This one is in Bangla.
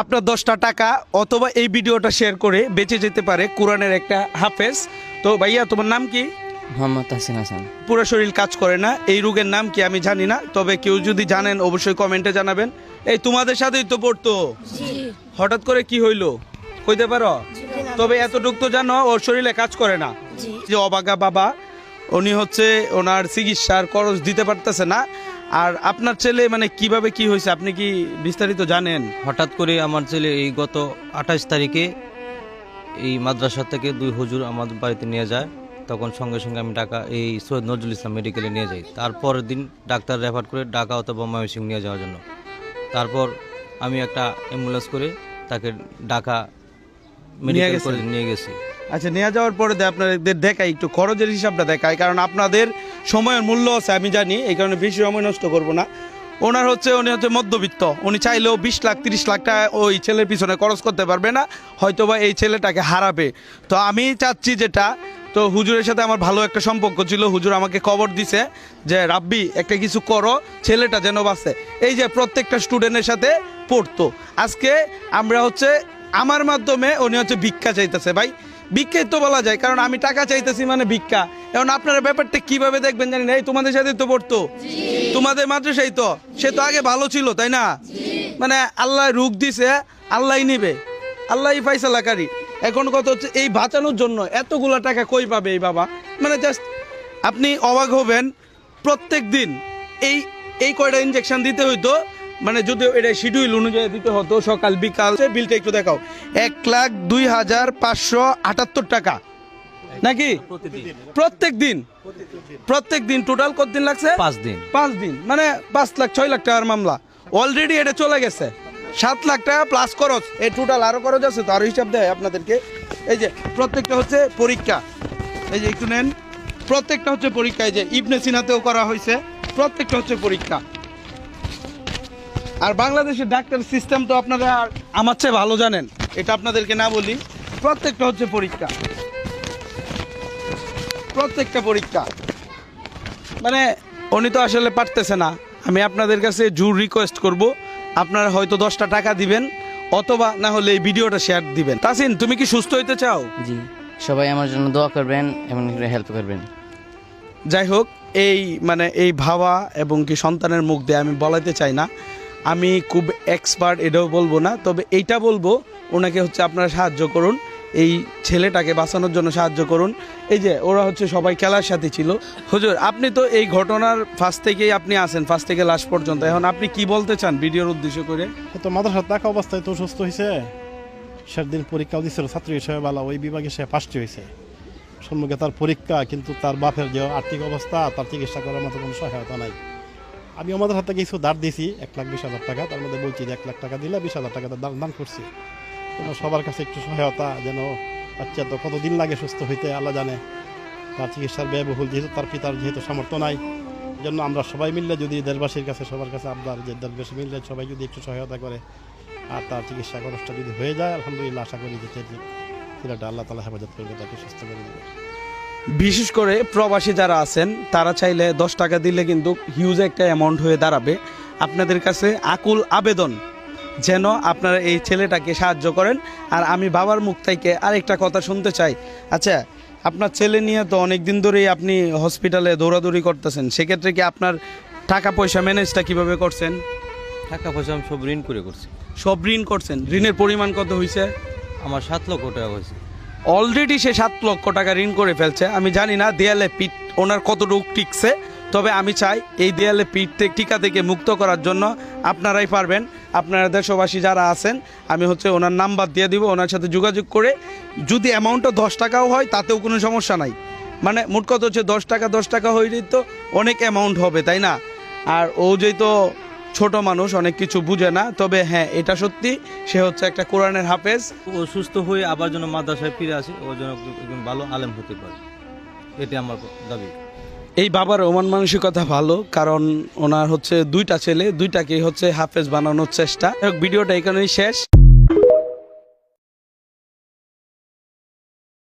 আপনার দশটা টাকা অথবা এই ভিডিওটা শেয়ার করে বেঁচে যেতে পারে কোরআনের একটা হাফেজ। তো ভাইয়া তোমার নাম কি? মোহাম্মদ তাহসিন হাসান। পুরো শরীর কাজ করে না। এই রোগের নাম কি আমি জানি না তবে কেউ যদি জানেন অবশ্যই কমেন্টে জানাবেন। এই তোমাদের সাথেই তো পড়তো। হঠাৎ করে কি হইল? কইতে পারো? তবে এতটুক তো জানো ওর শরীরে কাজ করে না। যে অবাগা বাবা উনি হচ্ছে ওনার চিকিৎসার খরচ দিতে পারতেছে না। আর আপনার ছেলে মানে কীভাবে কি হয়েছে? আপনি কি বিস্তারিত জানেন? হঠাৎ করে আমার ছেলে এই গত আঠাশ তারিখে এই মাদ্রাসা থেকে দুই হুজুর আমাদের বাড়িতে নিয়ে যায়। তখন সঙ্গে সঙ্গে আমি ঢাকা এই সৈয়দ নজরুল ইসলাম মেডিকেলে নিয়ে যাই। তারপরের দিন ডাক্তার রেফার করে ঢাকা অথবা ময়মনসিংহ নিয়ে যাওয়ার জন্য। তারপর আমি একটা অ্যাম্বুলেন্স করে তাকে ঢাকা মেডিকেল? করে নিয়ে গেছি। আচ্ছা নিয়ে যাওয়ার পরে আপনাদের দেখাই একটু খরচের হিসাবটা দেখায়। কারণ আপনাদের সময়ের মূল্য আছে, আমি জানি, এই কারণে বেশি সময় নষ্ট করব না। ওনার হচ্ছে, উনি হচ্ছে মধ্যবিত্ত। উনি চাইলেও বিশ লাখ, তিরিশ লাখ টাকা ওই ছেলের পিছনে খরচ করতে পারবে না, হয়তোবা এই ছেলেটাকে হারাবে। তো আমি চাচ্ছি যেটা, তো হুজুরের সাথে আমার ভালো একটা সম্পর্ক ছিল, হুজুর আমাকে খবর দিছে যে, রাব্বি, একটা কিছু করো, ছেলেটা যেন বাঁচে। এই যে প্রত্যেকটা স্টুডেন্টের সাথে পড়তো। আজকে আমরা হচ্ছে, আমার মাধ্যমে উনি হচ্ছে ভিক্ষা চাইতেছে, ভাই। ভিক্ষাই তো বলা যায়, কারণ আমি টাকা চাইতেছি মানে ভিক্ষা। এখন আপনারা ব্যাপারটা কীভাবে দেখবেন জানি না? এই তোমাদের সাথে তো পড়তো। তোমাদের মাদ্রাসাই তো। সে তো আগে ভালো ছিল, তাই না? মানে আল্লাহ রুখ দিছে আল্লাহই নিবে। আল্লাহই ফাইসালাকারী এখন কত হচ্ছে, এই বাঁচানোর জন্য এতগুলা টাকা কই পাবে এই বাবা? মানে জাস্ট আপনি অবাক হবেন, প্রত্যেক দিন এই এই কয়টা ইনজেকশন দিতে হইতো মানে যদি এটা শিডিউল অনুযায়ী দিতে হতো, সকাল, বিকাল বিলটা একটু দেখাও। এক লাখ দুই হাজার পাঁচশো আটাত্তর টাকা। নাকি? প্রত্যেক দিন প্রত্যেক দিন টোটাল কতদিন লাগছে? পাঁচ দিন পাঁচ দিন মানে পাঁচ লাখ ছয় লাখ টাকার মামলা। অলরেডি এটা চলে গেছে। সাত লাখ টাকা প্লাস খরচ। এই টোটাল আরও খরচ আছে তো হিসাব দেয় আপনাদেরকে। এই যে প্রত্যেকটা হচ্ছে পরীক্ষা। এই যে একটু নেন। প্রত্যেকটা হচ্ছে পরীক্ষা। এই যে ইবনে সিনাতেও করা হয়েছে। প্রত্যেকটা হচ্ছে পরীক্ষা। আর বাংলাদেশের ডাক্তার সিস্টেম তো আপনারা আর আমার চেয়ে ভালো জানেন। এটা আপনাদেরকে না বলি। প্রত্যেকটা হচ্ছে পরীক্ষা। প্রত্যেকটা পরীক্ষা। মানে উনি তো আসলে পারতেছে না। আমি আপনাদের কাছে জোর রিকোয়েস্ট করব আপনারা হয়তো দশটা টাকা দিবেন অথবা না হলে এই ভিডিওটা শেয়ার দিবেন। তাসিন তুমি কি সুস্থ হইতে চাও? জি। সবাই আমার জন্য দোয়া করবেন এবং হেল্প করবেন। যাই হোক এই মানে এই ভাবা এবং কি সন্তানের মুখ দিয়ে আমি বলাতে চাই না। আমি খুব এক্সপার্ট এটাও বলব না। তবে এইটা বলব ওনাকে হচ্ছে আপনারা সাহায্য করুন। এই ছেলেটাকে বাঁচানোর জন্য সাহায্য করুন। এই যে, ওরা হচ্ছে সবাই খেলার সাথে ছিল। হুজুর, আপনি তো এই ঘটনার ফার্স্ট থেকেই আপনি আছেন ফার্স্ট থেকে লাস্ট পর্যন্ত। এখন আপনি কি বলতে চান ভিডিওর উদ্দেশ্য করে? তো মাদ্রাসার থাকা অবস্থায় তো সুস্থ হয়েছে সেদিন পরীক্ষাও দিছিল, ছাত্রী হিসেবে বেলা, ওই বিভাগে সে ফার্স্ট হয়েছে সম্মুখে তার পরীক্ষা, কিন্তু তার বাপের যে আর্থিক অবস্থা, তার চিকিৎসা করার মতো কোনো সহায়তা নাই। আমি আমাদের হাতে কিছু দাঁড় দিয়েছি, এক লাখ বিশ হাজার টাকা, তার মধ্যে বলছি যে এক লাখ টাকা দিলে বিশ হাজার টাকা দান দান করছি। যেন সবার কাছে একটু সহায়তা, যেন বাচ্চা তো কতদিন লাগে সুস্থ হইতে, আল্লাহ জানে। তার চিকিৎসার ব্যয়বহুল যেহেতু, তার পিতার যেহেতু সামর্থ্য নাই জন্য আমরা সবাই মিললে যদি দেশবাসীর কাছে, সবার কাছে আবদার যে দেশবাসী মিললে সবাই যদি একটু সহায়তা করে, আর তার চিকিৎসা খরচটা যদি হয়ে যায়, আলহামদুলিল্লাহ, আশা করি যে ছেলেটা আল্লাহ তালা হেফাজত করবে, তাকে সুস্থ করে দেবে। বিশেষ করে প্রবাসী যারা আছেন, তারা চাইলে দশ টাকা দিলে কিন্তু হিউজ একটা অ্যামাউন্ট হয়ে দাঁড়াবে। আপনাদের কাছে আকুল আবেদন। যেন আপনারা এই ছেলেটাকে সাহায্য করেন। আর আমি বাবার মুখ থেকে আরেকটা কথা শুনতে চাই। আচ্ছা আপনার ছেলে নিয়ে তো অনেক দিন ধরেই আপনি হসপিটালে দৌড়াদৌড়ি করতেছেন। সেক্ষেত্রে কি আপনার টাকা পয়সা ম্যানেজটা কীভাবে করছেন? টাকা পয়সা আমি সব ঋণ করে করছি। সব ঋণ করছেন? ঋণের পরিমাণ কত হয়েছে আমার সাত লক্ষ টাকা হয়েছে অলরেডি সে সাত লক্ষ টাকা ঋণ করে ফেলছে। আমি জানি না দেয়ালে পিঠ ওনার কতটুকু টিকছে। তবে আমি চাই এই দেয়ালে পিঠ থেকে টিকা থেকে মুক্ত করার জন্য আপনারাই পারবেন। আপনারা দেশবাসী যারা আছেন, আমি হচ্ছে ওনার নাম্বার দিয়ে দিব, ওনার সাথে যোগাযোগ করে। যদি অ্যামাউন্টটা দশ টাকাও হয়, তাতেও কোনো সমস্যা নাই। মানে মোট কথা হচ্ছে দশ টাকা দশ টাকা হইলেই তো অনেক অ্যামাউন্ট হবে, তাই না? আর ও যেহেতু ছোট মানুষ, অনেক কিছু বুঝে না। তবে হ্যাঁ এটা সত্যি, সে হচ্ছে একটা কোরআনের হাফেজ। ও সুস্থ হয়ে আবার যেন মাদ্রাসায় ফিরে আসে, ও জন্য একজন ভালো আলেম হতে পারে। এটি আমার দাবি। এই বাবার ওমান মানসিকতা ভালো, কারণ ওনার হচ্ছে দুইটা ছেলে দুইটাকে হচ্ছে হাফেজ বানানোর চেষ্টা। ভিডিওটা এখানেই শেষ।